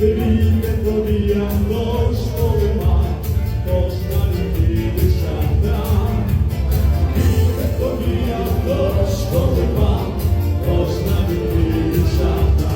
Вірте тобі, як дощ полима, кожна людина шата. Вірте тобі, як дощ полима, кожна людина шата.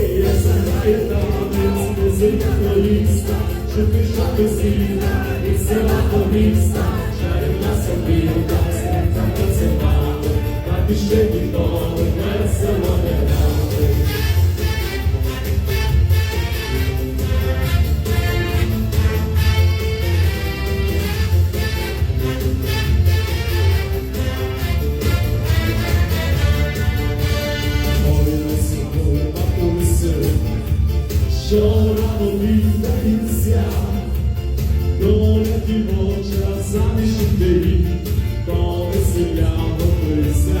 Ей, я заграю танець, музика твоїста, чути шати сіна, і села до міста, чарівна собілка, смертна танцювати, так і ще ніколи весело не грати. Що рано віддається, доля дівоча заміж іти, то веселя мотися.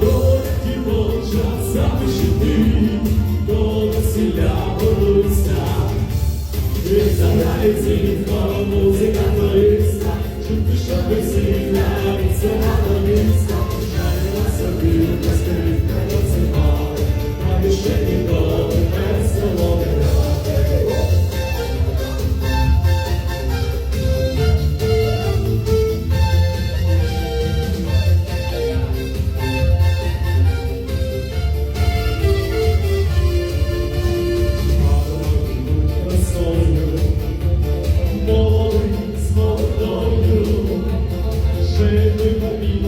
Доля дівоча заміж то веселя мотися. І заграє дзвінко, музика твоїста, чути, що весілля, і це